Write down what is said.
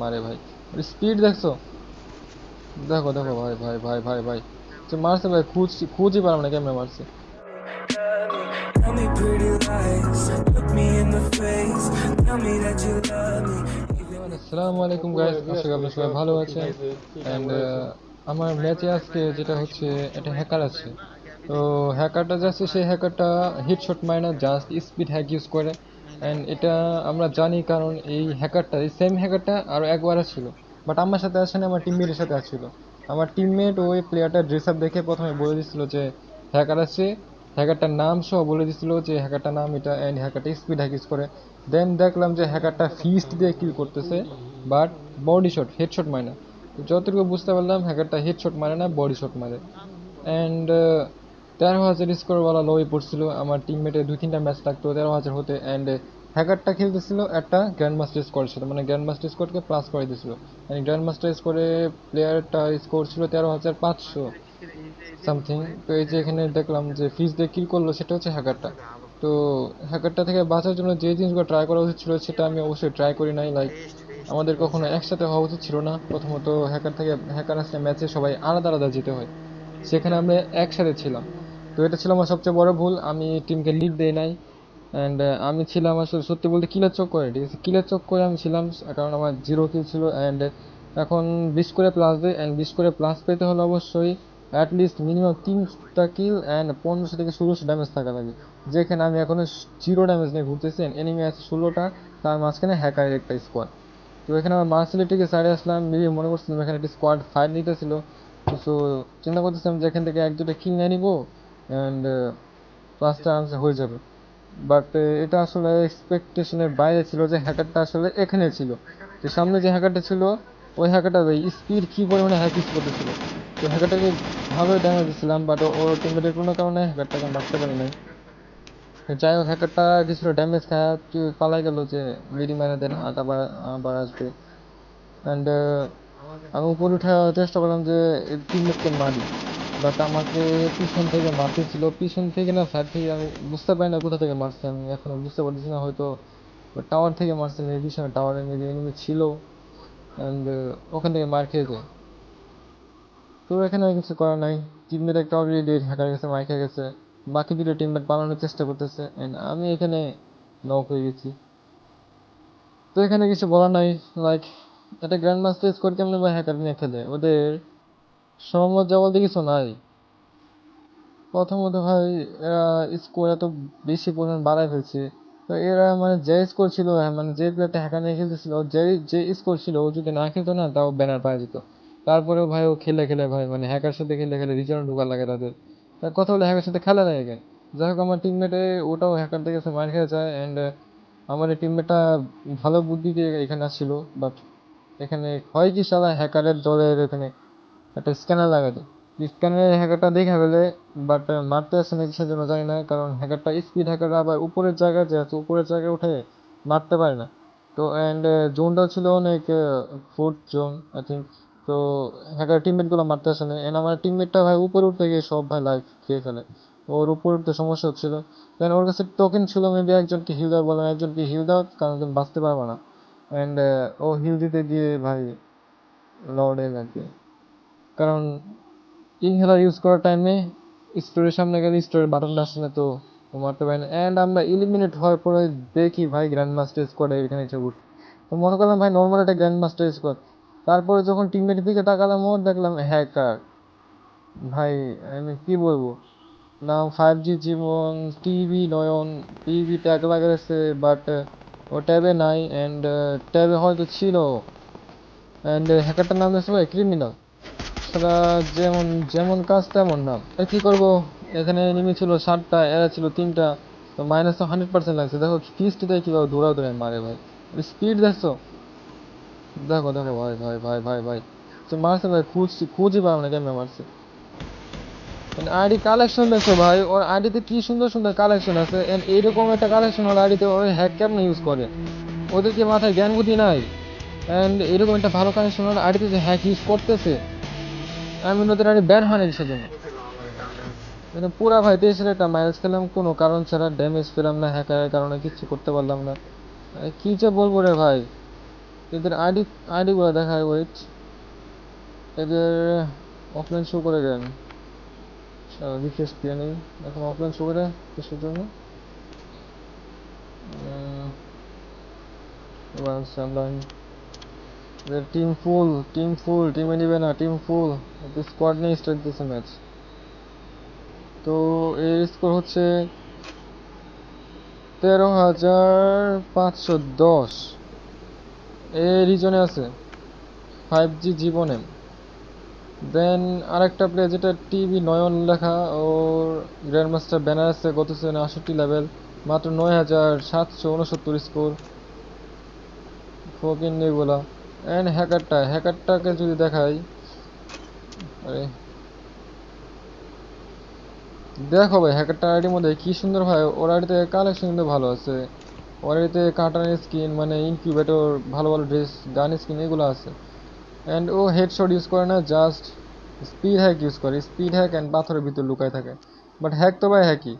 মারে ভাই। স্পিড দেখছ? দেখো দেখো ভাই ভাই ভাই ভাই ভাই। যে মারছে ভাই খুঁজ খুঁজই পারলাম না কেমনে মারছে. আসসালামু আলাইকুম গাইস আশা করি আপনারা সবাই ভালো আছেন। এন্ড আমার ম্যাচে আজকে যেটা হচ্ছে এটা হ্যাকার আছে। তো হ্যাকারটা যাচ্ছে সেই হ্যাকারটা হিটশট মারে না জাস্ট স্পিড হ্যাক ইউজ করে। এন্ড এটা আমরা জানি কারণ এই হ্যাকারটা এই সেম হ্যাকারটা আরও একবার ছিল বাট আমার সাথে আসে না আমার টিমমেটের সাথে আসছিল। আমার টিমমেট ওই প্লেয়ারটার ড্রেস আপ দেখে প্রথমে বলে দিচ্ছিল যে হ্যাকার আছে। হ্যাকারটার নাম সহ বলে দিছিল যে হ্যাকারটার নাম এটা অ্যান্ড হ্যাকারটা স্পিড হ্যাক ইউজ করে। দেন দেখলাম যে হ্যাকারটা ফিস্ট দিয়ে কিল করতেছে বাট বডি শট হেডশট মারে না। যতটুকু বুঝতে পারলাম হ্যাকারটা হেডশট মারে না বডি শট মারে। অ্যান্ড তেরো হাজার স্কোরওয়ালা লোয়ে পড়ছিল। আমার টিমমেটে দুই তিনটা ম্যাচ লাগতো তেরো হাজার হতে। অ্যান্ড হ্যাকারটা খেলতেছিল একটা গ্র্যান্ড মাস্টার স্কোর ছিল মানে গ্র্যান্ড মাস্টার স্কোরকে প্লাস করে দিয়েছিল। মানে গ্র্যান্ড মাস্টার স্কোরে প্লেয়ারটা স্কোর ছিল তেরো হাজার পাঁচশো সামথিং তো এই যে এখানে দেখলাম যে ফিজ দিয়ে কিল করল, সেটা হচ্ছে হ্যাকারটা তো হ্যাকারটা থেকে বাঁচার জন্য যে জিনিসগুলো ট্রাই করা উচিত ছিল, সেটা আমি অবশ্যই ট্রাই করি নাই। লাইক আমাদের কখনো একসাথে হওয়া উচিত ছিল না। প্রথমত হ্যাকার থেকে হ্যাকার আসলে ম্যাচে সবাই আলাদা আলাদা যেতে হয়। সেখানে আমরা একসাথে ছিলাম। তো এটা ছিল আমার সবচেয়ে বড় ভুল। আমি টিমকে লিড দেই নাই। অ্যান্ড আমি ছিলাম আসলে সত্যি বলতে কিলার চক করে, ঠিক আছে? কিলার চক করে আমি ছিলাম, কারণ আমার জিরো কিল ছিল। অ্যান্ড এখন বিশ করে প্লাস দেয় অ্যান্ড বিশ করে প্লাস পেতে হলে অবশ্যই অ্যাটলিস্ট মিনিমাম তিনটা কিল অ্যান্ড পনেরোশো থেকে ষোলোশো ড্যামেজ থাকা লাগে। যেখানে আমি এখনও জিরো ড্যামেজ নিয়ে ঘুরতেছি। এনিমি আছে ষোলোটা, তার মাঝখানে হ্যাকারের একটা স্কোয়াড তো এখানে আমার মার্সেলিটিকে সাইডে আসলাম। মনে করছিলাম এখানে একটি স্কোয়াড ফাইট নিতেছিল। সো চিন্তা করতেছিলাম যে এখান থেকে এক দুটো কিল নিয়ে নিবো অ্যান্ড পাঁচটা আনসার হয়ে যাবে। বাট এটা আসলে এক্সপেকটেশনের বাইরে ছিল যে হ্যাকারটা আসলে এখানে ছিল। তো সামনে যে হ্যাকারটা ছিল, ওই হ্যাকারটা স্পিড কী পরিমাণে হ্যাক ইউজ করতেছিল। তো হ্যাকারটাকে ভালো ড্যামেজ দিচ্ছিলাম বাট ওর টিমের কোনো কারণে হ্যাকারটাকে মারতে পারি নাই। যাই হোক হ্যাকারটা কিছুটা ড্যামেজ খায়, পালাই গেল যে মিডি আর আবার আবার আসবে অ্যান্ড আমি উপরে উঠার চেষ্টা করলাম যে টিমমেটকে মারি। বাট আমাকে পিছন থেকে মারতেছিল। পিছন থেকে না সাইড থেকে আমি বুঝতে পারি না কোথা থেকে মারছে। আমি এখনও বুঝতে পারতেছি না, হয়তো টাওয়ার থেকে মারছে মেবি পিছনে টাওয়ারে মেবি এনিমি ছিল। অ্যান্ড ওখান থেকে মার খেয়েছে। তো এখানে আর কিছু করার নাই। টিমমেট একটা অলরেডি হ্যাকার গেছে মার খেয়ে গেছে। বাকি দুটো টিমমেট পালানোর চেষ্টা করতেছে। অ্যান্ড আমি এখানে নক হয়ে গেছি। তো এখানে কিছু বলার নাই। লাইক একটা গ্র্যান্ড মাস্টার স্কোর কেমন ভাই হ্যাকার নিয়ে খেলে? ওদের সহমত জবাব কিছু নাই। প্রথমত ভাই এরা স্কোর এত বেশি পরিমাণ বাড়ায় ফেলছে। তো এরা মানে যে স্কোর ছিল হ্যাঁ, মানে যে প্লেয়ারটা হ্যাকার নিয়ে খেলতেছিল যে যে স্কোর ছিল ও যদি না খেলতো না তাও ব্যানার পাওয়া যেত তারপরেও ভাই ও খেলে খেলে ভাই মানে হ্যাকার সাথে খেলে খেলে রিচার্ন ঢোকা লাগে তাদের। তার কথা হলো হ্যাকার সাথে খেলা লাগে কেন? যাই হোক আমার টিমমেটে ওটাও হ্যাকার থেকে মার খেয়ে যায় অ্যান্ড আমার এই টিমমেটটা ভালো বুদ্ধি দিয়ে এখানে আসছিল বাট এখানে হয় কি সালা হ্যাকারের দলের এখানে একটা স্ক্যানার লাগাতো স্ক্যানারের হ্যাকারটা দেখে ফেলে বাট মারতে আসছে না কিসের জন্য জানি না, কারণ হ্যাকারটা স্পিড হ্যাকার আবার উপরের জায়গায় যে আছে, উপরের জায়গায় উঠে মারতে পারে না। তো অ্যান্ড জোনটাও ছিল অনেক ফোর্থ জোন আই থিঙ্ক তো হ্যাকার টিমমেটগুলো মারতে আসে না। এন্ড আমার টিমমেটটা ভাই উপরে উঠতে গিয়ে সব ভাই লাইফ খেয়ে ফেলে। ওর উপরে উঠতে সমস্যা হচ্ছিল। দেন ওর কাছে টোকেন ছিল মেবি একজনকে হিল দেওয়া বললাম একজনকে হিল দাও, কারণ বাঁচতে পারবে না। অ্যান্ড ও হিল দিতে গিয়ে ভাই লড়ে লাগে কারণ ইনহেলার ইউজ করার টাইমে স্টোরের সামনে গেলে স্টোরের বাটনটা আসে না তো মারতে পারে না অ্যান্ড আমরা ইলিমিনেট হওয়ার পরে দেখি ভাই গ্র্যান্ড মাস্টার স্কোয়াডে এখানে এসে উঠ তো মনে করলাম ভাই নর্মাল একটা গ্র্যান্ড মাস্টার স্কোয়াড তারপরে যখন টিমমেটের দিকে তাকালাম ওর দেখলাম হ্যাকার ভাই আমি কি বলব না five G Jibon TV Nayan TV tag লাগাইছে বাট ও ট্যাবে নাই অ্যান্ড ট্যাবে হয়তো ছিল। অ্যান্ড হ্যাকারটার নাম ভাই ক্রিমিনাল সেটা যেমন যেমন কাজ তেমন নাম কী করব? এখানে নেমে ছিল ষাটটা এরা ছিল তিনটা। তো মাইনাস তো হান্ড্রেড পার্সেন্ট লাগছে। দেখো ফিস্টটাই কীভাবে দৌড়াও দৌড়ায় মারে ভাই। স্পিড দেখছ? দেখো দেখো, ভাই ভাই ভাই ভাই ভাই। তো মারছে ভাই, খুঁজছি খুঁজই পারলাম না কেমনে মারছে। আইডি কালেকশন দেখো ভাই। ওর আইডিতে কি সুন্দর সুন্দর কালেকশন আছে। এন্ড এইরকম একটা কালেকশন ওর আইডিতে ওর হ্যাক কেমন ইউজ করে। ওদের কি মাথায় জ্ঞান বুদ্ধি নাই। অ্যান্ড এরকম একটা ভালো কালেকশন ওর আইডিতে যে হ্যাক ইউজ করতেছে। আমি ওদের আইডি ব্যান হয় না সেজন্য মানে পুরা ভাই দেশের একটা মাইলেজ খেলাম, কোনো কারণ ছাড়া ড্যামেজ পেলাম না হ্যাকারের কারণে কিচ্ছু করতে পারলাম না। কি যে বলব রে ভাই। এদের আইডি আইডিগুলো দেখায় ওয়েট এদের অফলাইন শো করে এখন অফলাইন শো করে কিসের জন্য। এবার online team full team full টিমে নিবে না টিম ফুল স্কোয়াড নিয়ে স্টার্ট দিয়েছে ম্যাচ তো এর স্কোর হচ্ছে তেরো হাজার পাঁচশো দশ। এ রিজনে আছে। ফাইভ জি জীবনে দেন আরেকটা প্লেয়ার যেটা টিভি নয়ন লেখা, ওর গ্র্যান্ড মাস্টার আছে গত সিজনে আষট্টি লেভেল মাত্র নয় হাজার সাতশো উনসত্তর স্কোর ফকিন নেগুলা অ্যান্ড হ্যাকারটা হ্যাকারটাকে যদি দেখাই, আরে। দেখো ভাই হ্যাকারটা আইডির মধ্যে কি সুন্দর ভাই, ওর আইডিতে কালেকশন কিন্তু ভালো আছে। ওর আইডিতে কাটানের স্কিন মানে ইনকিউবেটর ভালো ভালো ড্রেস গান স্কিন এগুলো আছে। অ্যান্ড ও হেডশট ইউজ করে না জাস্ট স্পিড হ্যাক ইউজ করে স্পিড হ্যাক অ্যান্ড পাথরের ভিতর লুকায় থাকে। বাট হ্যাক তো ভাই হ্যাকই